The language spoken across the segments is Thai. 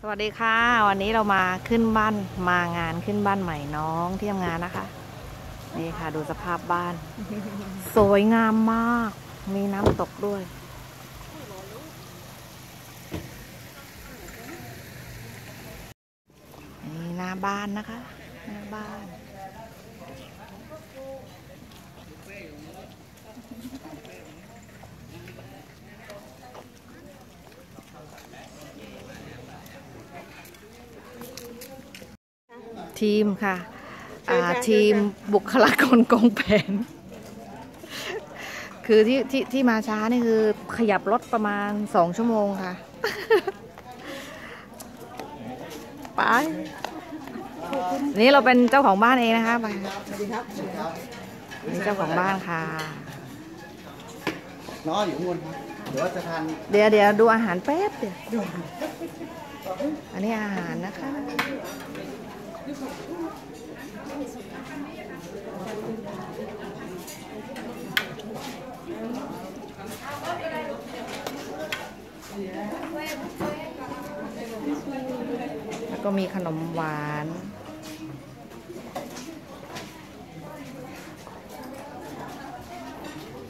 สวัสดีค่ะ วันนี้เรามาขึ้นบ้านมางานขึ้นบ้านใหม่น้องที่ทำงานนะคะ นี่ค่ะดูสภาพบ้าน สวยงามมาก มีน้ำตกด้วย นี่หน้าบ้านนะคะ หน้าบ้าน ทีมค่ะอ่าทีมบุคลากรกองแผน คือที่ที่ที่มาช้านี่คือขยับรถประมาณสองชั่วโมงค่ะ ไป นี่เราเป็นเจ้าของบ้านเองนะคะไปนี่เจ้าของบ้านค่ะน้องอยู่ข้างบนครับเดี๋ยวว่าจะทานเดี๋ยวเดี๋ยวดูอาหารแป๊บเดียวอันนี้อาหารนะคะ แล้วก็มีขนมหวาน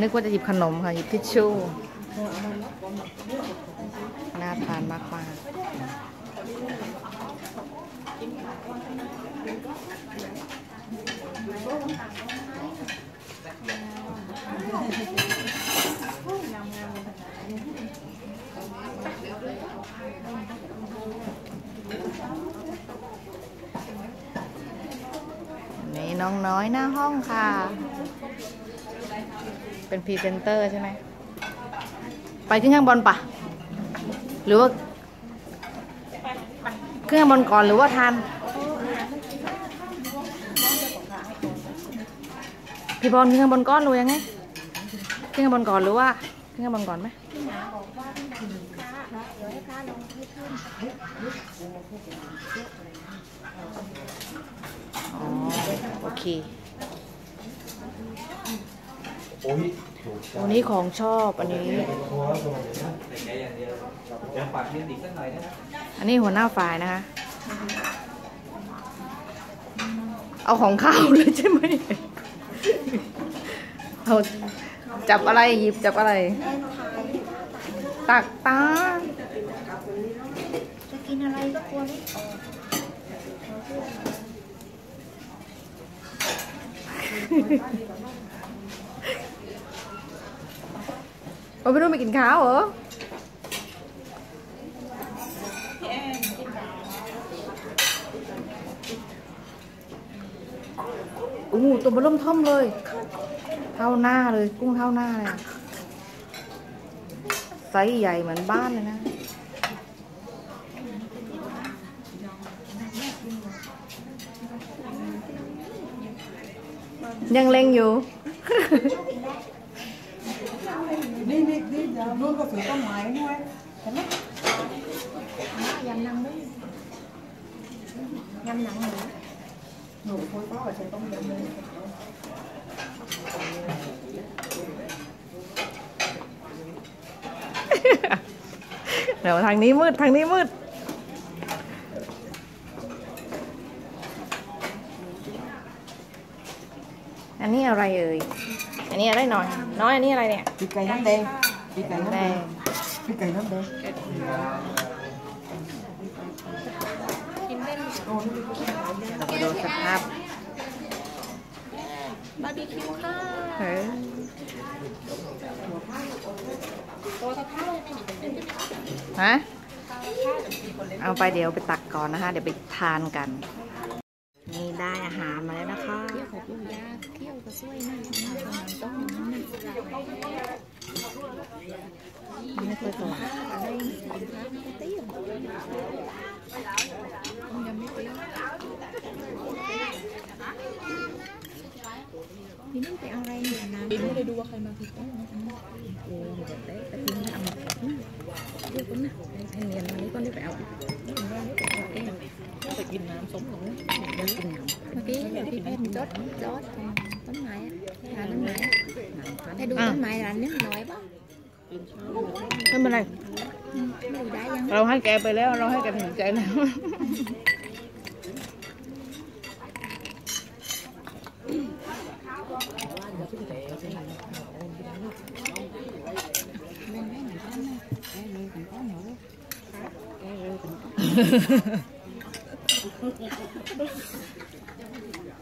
นึกว่าจะหยิบขนมค่ะ หยิบทิชชู่ น่าทานมากมาก นี่น้องน้อยหน้าห้องค่ะ เป็นพรีเซนเตอร์ใช่ไหม ไปขึ้นข้างบนปะหรือว่าขึ้นข้างบนก่อนหรือว่าทาน พี่บอลขึ้นข้างบนก้อนหรือยังไงขึ้นข้างบนก่อนหรือว่าขึ้นข้างบนก่อนไหมอ๋อโอเคโอ้ยอันนี้ของชอบอันนี้ อันนี้หัวหน้าฝ่ายนะคะ เอาของข้าวเลยใช่ไหม เอาจับอะไรหยิบจับอะไร ตักตาจะกินอะไรก็กลัวไม่ออกเอาไปนู่นไปกินข้าวเหรอ อ้โหตัวเบอร์เริ่มท่อมเลยเท่าหน้าเลยกุ้งเท่าหน้าเลยอะไซส์ใหญ่เหมือนบ้านเลยนะยังเล็งอยู่ นี่นี่นี่เดี๋ยวนู่นก็ถือต้นไม้ด้วยเห็นไหมยำนังด้วยยำหนังหมู หนูคุยก็ใช้ต้มยำเลยเดี๋ยวทางนี้มืด ทางนี้มืดอันนี้อะไรเอ่ย อันนี้อะไรหน่อย น้อยอันนี้อะไรเนี่ยปีกไก่น้ำแดงปีกไก่น้ำแดแดงงปีกไก่น้ำแดง เราไปดูสภาพบาร์บีคิวค่ะเฮ้ยฮะเอาไปเดี๋ยวไปตักก่อนนะคะ เดี๋ยวไปทานกัน นี่ได้อาหารมาแล้วนะคะ เที่ยวของลูกยาเที่ยวก็ช่วยนะประมาณต้องอย่างนั้นนะไม่เคยสว่าง อะไรสินค้าไม่เตี้ยยังไม่เตี้ยพี่นี่ไปเอาอะไรเนี่ยนะพี่ไม่ได้ดูว่าใครมาผิดต้องนะโอ้ยแบบเละแต่พี่ไม่เอามาผิดนะเรียกคนนะให้เนียนมานี่ก็ได้ไปเอาไม่ได้ไม่เอาเอง ไปกิ นน้ำส้มหนูเมื่อกี้พี่เพรจดจดต้นบ้าต้นไม้อะให้ดูต้นไม้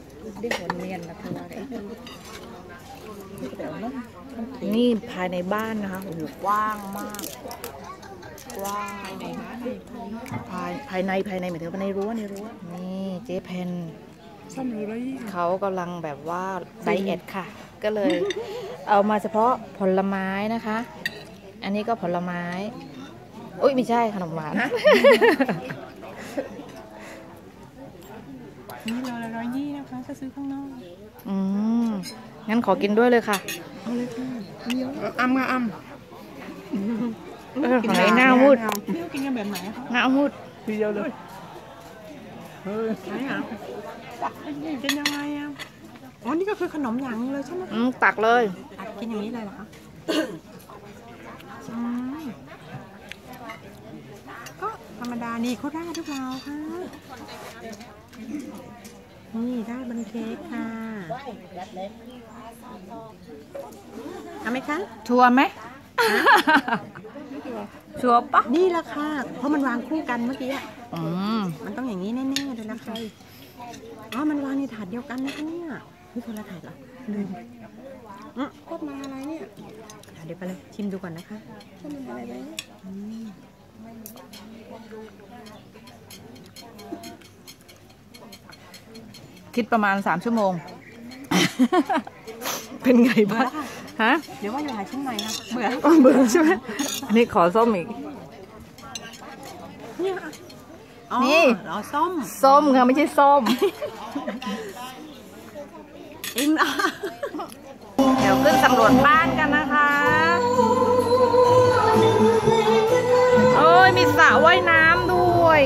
ร้าอะไรเไม่รู้ได้ยังเราให้แกไปแล้วเราให้แกตัดสินใจแล้วได้ผลเรียนนะเธอว่าไงนี่ภายในบ้านนะคะโอ้โหกว้างมากกว้างภายภายในภายในหมายถึงภายในรั้วในรั้วนี่เจ๊เพนเขากำลังแบบว่าไดเอทค่ะ ก็เลย เอามาเฉพาะผลไม้นะคะ อันนี้ก็ผลไม้ อุ้ยไม่ใช่ขนมหวานนี่เราละร้อยยี่นะคะถ้าซื้อข้างนอกอืมงั้นขอกินด้วยเลยค่ะอ้ำงาอ้ำเออขอให้หน้ามุดพี่เขากินกันแบบไหนคะหน้ามุดทีเดียวเลยเฮ้ยไหนอะกินยังไงอะอ๋อนี่ก็คือขนมหยังเลยใช่ไหมอืมตักเลยตัดกินอย่างนี้เลยเหรอคะอืมก็ธ รรมดานี่เขาได้หรือเปล่าคะนี่ได้บันเค้กค่ะเอาไหมคะชัวร์ไหมชัวร์ปะนี่ละค่ะ เพราะมันวางคู่กันเมื่อกี้อะอืมมันต้องอย่างนี้แน่ๆเลยนะคะอ๋อมันวางในถาดเดียวกันนะคะเนี่ยนี่คนละถาดเหรอลืมอืมโคตรมาอะไรเนี่ยถาดเดียวกันเลยชิมดูก่อนนะคะโคตรมาอะไรเลยอืมคิดประมาณสามชั่วโมง เป็นไงบ้างฮะ เดี๋ยวว่าอยู่หาชิ้นใหม่ค่ะเบื่อเบื่อใช่ไหมอันนี้ขอส้มอีกเนี่ยอ๋อนี่เราส้ม ส้มค่ะไม่ใช่ส้มเองอะเดี๋ยวขึ้นสำรวจบ้านกันนะคะ สระว่ายน้ำด้วย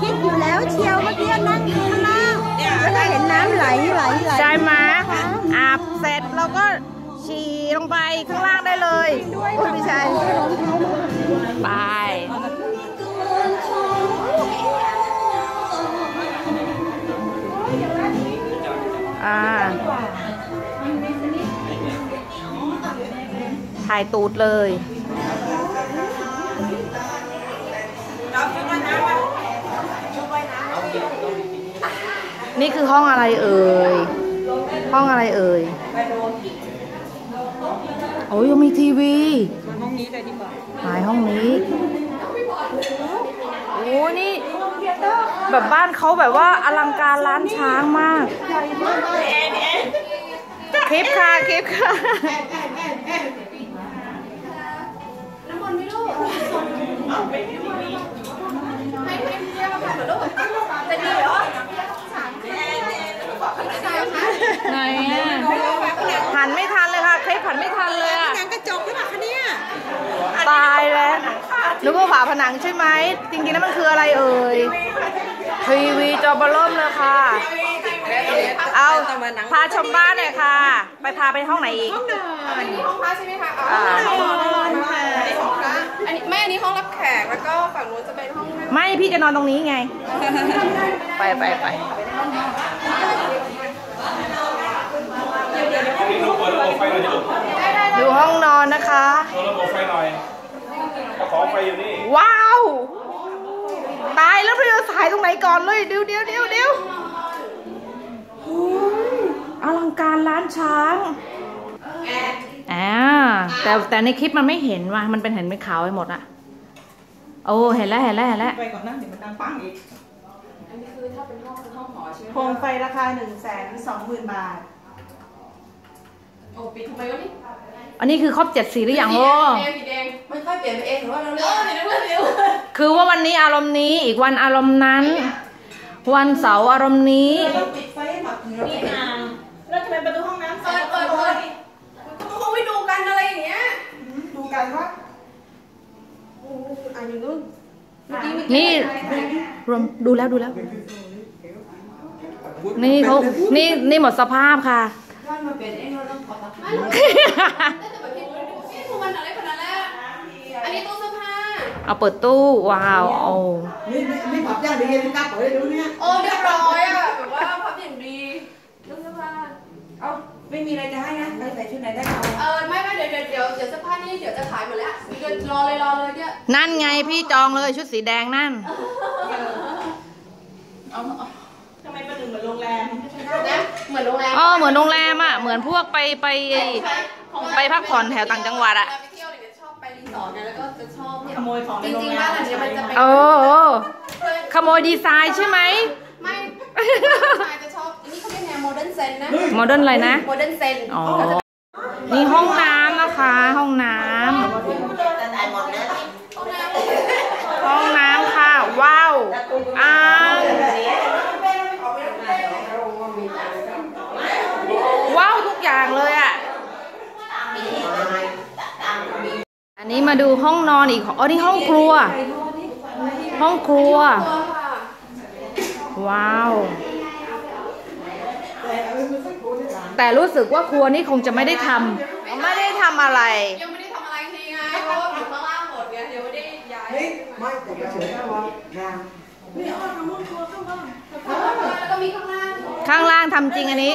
คิดอยู่แล้วเชียวเมื่อกี้นั่งอยู่ข้างล่างแล้วก็เห็นน้ำไหลไหลไหลใช่ไหมอาบเสร็จเราก็ฉี่ลงไปข้างล่างได้เลยด้วยไม่ใช่ไถ่ายตูดเลยนี่คือห้องอะไรเอ่ย ห้องอะไรเอ่ย โอ้ยยังมีทีวีห้องนี้เลยดีกว่าหายห้องนี้ โอ้นี่ แบบบ้านเขาแบบว่าอลังการร้านช้างมาก คลิปค่ะ คลิปค่ะ ไหนอะหันไม่ทันเลยค่ะคลิปหันไม่ทันเลยอะหนังกระจกหรือเปล่าคะเนี่ยตายแล้วนึกว่าฝาผนังใช่ไหมจริงๆแล้วมันคืออะไรเอ่ยทีวีจอบอร์เริ่มเลยค่ะเอาพาชมบ้านหน่อยค่ะ ไปพาไปห้องไหนอีกอันนี้ห้องพระใช่ไหมคะอ่าอันนี้ห้องนอนค่ะ อันนี้ห้องพระอันนี้ไม่อันนี้ห้องรับแขกแล้วก็ฝั่งนู้นจะเป็นห้องนั่งไม่พี่จะนอนตรงนี้ไง ไปไปไปลูกเปิดระบบไฟหน่อยดิลูกดูห้องนอนนะคะ เปิดระบบไฟหน่อยขอไฟอยู่นี่ ว้าว ตายแล้วพี่จะสายตรงไหนก่อนเลยเดี๋ยวเดี๋ยวเดี๋ยวเดี๋ยวโอ้ยอลังการร้านช้างอ่าแต่แต่ในคลิปมันไม่เห็นว่ะมันเป็นเห็นเป็นขาวไปหมดอะโอ้เห็นแล้วเห็นแล้วเห็นแล้ว ไปก่อนนะเดี๋ยวมันดังปังอีก อันนี้คือถ้าเป็นห้องคือห้องหอใช่ไหมโคมไฟราคา1นึ่งแสนสองหมื่นบาท โอ้ปิดทำไมวะนี่อันนี้คือครบเจ็ดสีหรือยังโอ้แดงสีแดงไม่ค่อยเปลี่ยนไปเองหรือว่าเราเลือกเออเห็นแล้วเร็วคือว่าวันนี้อารมณ์นี้อีกวันอารมณ์นั้น วันเสาร์อารมณ์นี้ปิดไฟให้หมดนี่อ่างแล้วทำไมประตูห้องน้ำเปิดเปิดเปิดก็คงไปดูกันอะไรอย่างเงี้ย ดูกันว่า อ่านอยู่นู่น นี่รวมดูแล้วดูแล้ว นี่เขานี่นี่หมดสภาพค่ะ เอาเปิดตู้ ว้าว โอ้นี่นี่นี่ผับยางดีเลยคเฮ้ยดูเนี่ย โอ้เรียบร้อยอะแบบว่าพับอย่างดีตู้เสื้อผ้า เอา ไม่มีอะไรจะให้นะใครใส่ชุดไหนได้เอาเออไม่ไม่เดี๋ยวเดี๋ยวเดี๋ยวเดี๋ยวเสื้อผ้านี่เดี๋ยวจะขายหมดแล้วเดี๋ยวรอเลยรอเลยเนี่ยนั่นไงพี่จองเลยชุดสีแดงนั่นนะเหมือนโรงแรมอ๋อเหมือนโรงแรมอะ เหมือนพวกไปไปไปพักผ่อนแถวต่างจังหวัดอะเวลาไปเที่ยวเนี่ยชอบไปรีสอร์ทเนี่ยแล้วก็จะชอบเนี่ยขโมยของจริงๆบ้านหลังเนี้ยมันจะเป็นเออเออขโมยดีไซน์ใช่ไหมไม่ชายจะชอบอัน โมเดิร์นเซนนะโมเดิร์นอะไรนะโมเดิร์นเซนอ๋อนี่ห้องน้ำนะคะ ห้องน้ำห้องน้ำค่ะ ว้าวอ้าวว้าวทุกอย่างเลยอะอันนี้มาดูห้องนอนอีกอ๋อนี่ห้องครัว ห้องครัว ว้าว แต่รู้สึกว่าครัวนี่คงจะไม่ได้ทำไม่ได้ทำอะไร ยังไม่ได้ทำอะไรทีไงเพราะว่าอยู่ข้างล่างหมดไงเดี๋ยวไม่ได้ย้ายไม่แต่กระเฉยนะวะงามแล้วก็มีข้างล่างข้างล่างทำจริงอันนี้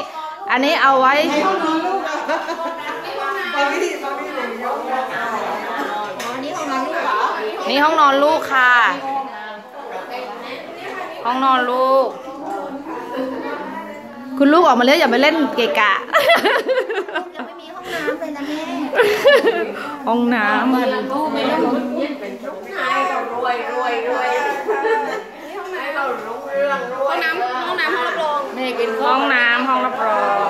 อันนี้เอาไว้นี่ห้องน้ฟังไม่ดีฟังไม่ดียกนะนี่ห้องนอนลูกค่ะ ห้องนอนลูก คุณลูกออกมาแล้วอย่าไปเล่นเกะกะยังไม่มีห้องน้ำเลยนะแม่ห้องน้ำนายเรารวยรวยรวยนี่ห้องน้ำเรารุ่งเรืองรวยห้องน้ำห้องน้ำห้องรับรองำห้องน้ำห้องรับรอง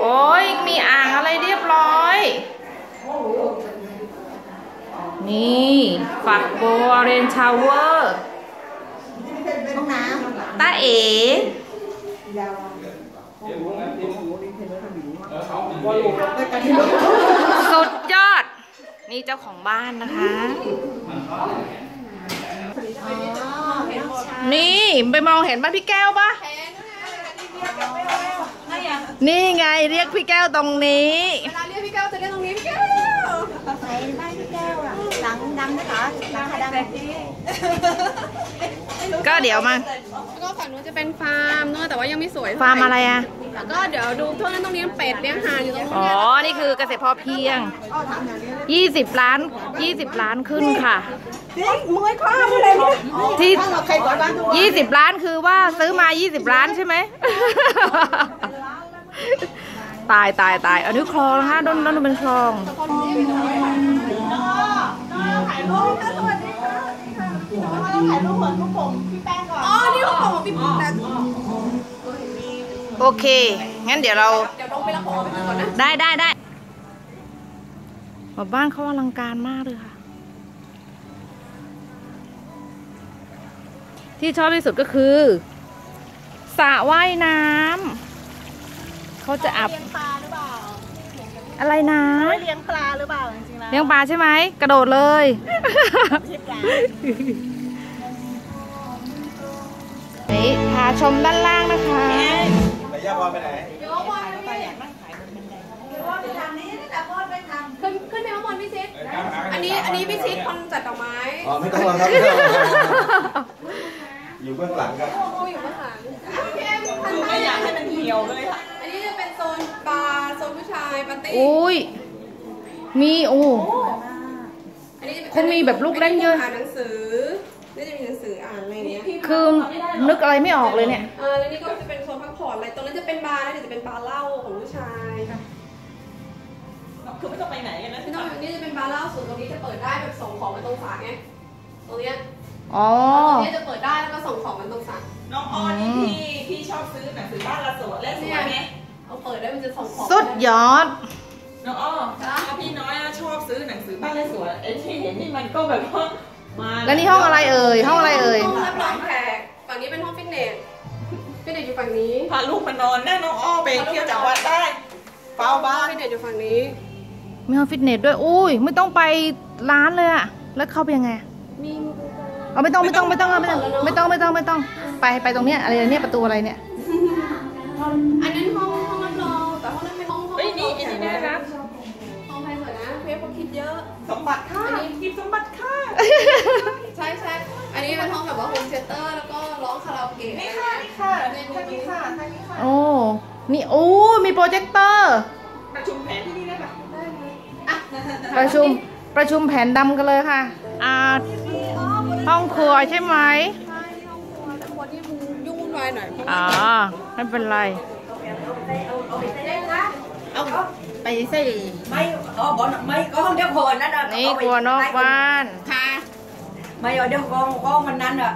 โอ้ยมีอ่างอะไรเรียบร้อย นี่ฝักบัวเรนชาวเวอร์ห้องน้ตา เอ๋สุดยอด นี่เจ้าของบ้านนะคะ นี่ไปมองเห็นบ้านพี่แก้วปะนี่ไงเรียกพี่แก้วตรงนี้เวลาเรียกพี่แก้วจะเรียกตรงนี้พี่แก้วำใส่บ้านพี่แก้วอะ หลังดำนะคะหลังคาดำก็เดี๋ยวมาแล้วก็ฝั่งนู้นจะเป็นฟาร์มเนอะแต่ว่ายังไม่สวยฟาร์มอะไรอะแล้วก็เดี๋ยวดูพวกนั้นตรงนี้เป็ดเลี้ยงห่านอยู่ตรงนู้นอ๋อเนี่ยนี่คือเกษตรพอเพียง 20 ล้าน 20 ล้านขึ้นค่ะมือข้ามอะไรเนี่ยที่ใครก่อนบ้านทุกคนยี่สิบล้านคือว่าซื้อมายี่สิบล้านใช่ไหมตายตายตายอันนี้คลองนะคะด้นด้นเป็นคลอง อ๋อ นี่เขาบอกว่าพี่ปุ๊กแต่โอเค งั้นเดี๋ยวเรา เดี๋ยวลงไปรับของไปก่อนนะ ได้ได้ได้ว่าบ้านเขาอลังการมากเลยค่ะ ที่ชอบที่สุดก็คือสระว่ายน้ำเขาจะอาบ เลี้ยงปลาหรื อเปล่าอะไรนะเลี้ยงปลาหรือเปล่าจริงๆแล้วเลี้ยงปลาใช่ไหมกระโดดเลยนี่พาชมด้านล่างนะคะ ระยะบอลไปไหนเดี๋ยววันขึ้นขึ้นไปข้างบนพี่ชิดอันนี้อันนี้พี่ชิดคนจัดดอกไม้อ๋อไม่ต้องหรอกครับไม่ต้องหรอกครับอยู่เบื้องหลังครับโอ้อยู่ข้างหลังพี่แอมพันไม่อยากให้มันเหี่ยวเลยค่ะอันนี้จะเป็นโซนบาร์ โซนผู้ชายปาร์ตี้อุ้ยมีโอ้อันนี้จะเป็นคงมีแบบลูกเล่นเยอะ อ่านหนังสือนี่จะมีหนังสืออ่านอะไรอย่างเงี้ยคือนึกอะไรไม่ออกเลยเนี่ยเออแล้วนี่ก็จะเป็นโซนพักผ่อนอะไรตรงนั้นจะเป็นบาร์แล้วเดี๋ยวจะเป็นบาร์เหล้าของผู้ชายคือไม่ต้องไปไหนกันนะไม่ต้องนี่จะเป็นบาร์เหล้าส่วนตรงนี้จะเปิดได้แบบส่งของมาตรงฝาไงตรงเนี้ยอ๋อตรงเนี้ยจะเปิดได้แล้วก็ส่งของมาตรงฝาน้องออนี่พี่พี่ชอบซื้อหนังสือบ้านละสวนและสวยไหม เอาเปิดได้มันจะส่งของสุดยอด น้องอ้อถ้าพี่น้อยอะชอบซื้อหนังสือบ้านและสวนไอ้ที่เห็นนี่มันก็แบบว่ามาแล้วนี่ห้องอะไรเอ่ย ห้องอะไรเอ่ย ห้องรับรองแขกฝั่งนี้เป็นห้องฟิตเนสฟิตเนสอยู่ฝั่งนี้พาลูกมานอนแน่น้องอ้อไปเที่ยวจากวัดได้เฝ้าบ้านฟิตเนสอยู่ฝั่งนี้ มีห้องฟิตเนสด้วย อุ้ยไม่ต้องไปร้านเลยอะแล้วเข้าไปยังไงอะมีเอาไม่ต้องไม่ต้องไม่ต้องไม่ต้องไม่ต้องไม่ต้องไม่ต้อง ไปไปตรงเนี้ยอะไรเนี่ยประตูอะไรเนี่ย อันนั้นห้อง ฮ้ยนี่อันนี้น่ารักห้องใครสวยนะเพียเขาคิดเยอะ สมบัติค่ะหยิบสมบัติค่ะ ใช่ใช่อันนี้เป็นห้องแบบว่าโฮมเทเตอร์แล้วก็ร้องคาราโอเกะนี่ค่ะนี่ค่ะทางนี้ค่ะทางนี้ค่ะ โอ้ นี่โอ้ มีโปรเจคเตอร์ ประชุมแผนที่นี่ได้ปะประชุมประชุมแผนดำกันเลยค่ะ อ่า ห้องครัวใช่ไหมใช่ห้องครัวแต่คนที่ยุ่งวุ่นวายหน่อยเพราะอ๋อไม่เป็นไร ไปใส่ไม่อ๋อบอลไม่ก็ห้องเดียวคนนั่นอะนี่ครัวนอกบ้านค่ะไม่เอาเดียวกองกองมันนั้นอะ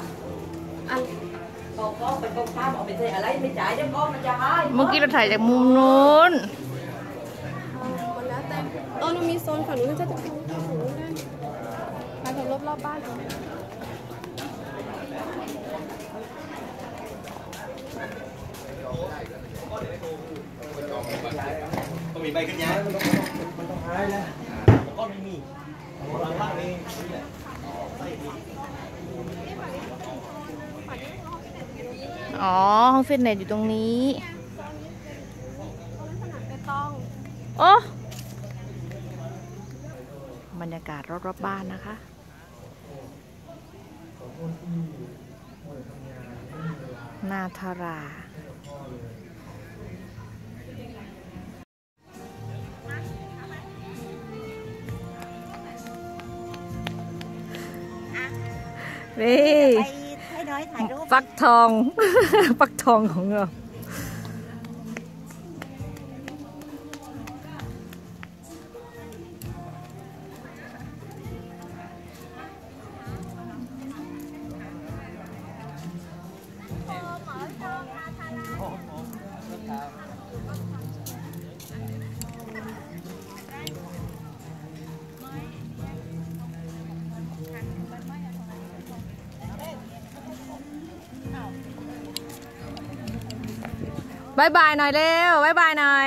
กองกองไปกองข้ามเอาไปใส่อะไรไม่จ่ายเดี๋ยวกองมันจะหายเมื่อกี้เราถ่ายจากมุมนู้นมันแล้วแต่เออมันมีโซนฝั่งนู้นจะจะฝั่งนู้นฝั่งนู้นได้ไปทำรอบรอบๆบ้านเอาต้อง มีใบขึ้นย้ายมันต้องมันต้องท้ายแล้วก็ไม่มีหลังล่างนี่นี่แหละอ๋อ ห้องฟิตเนสอยู่ตรงนี้ โอ้บรรยากาศรอบๆบ้านนะคะนาทารา นี่ไปให้น้อ บายบายหน่อยเร็วบายบายหน่อย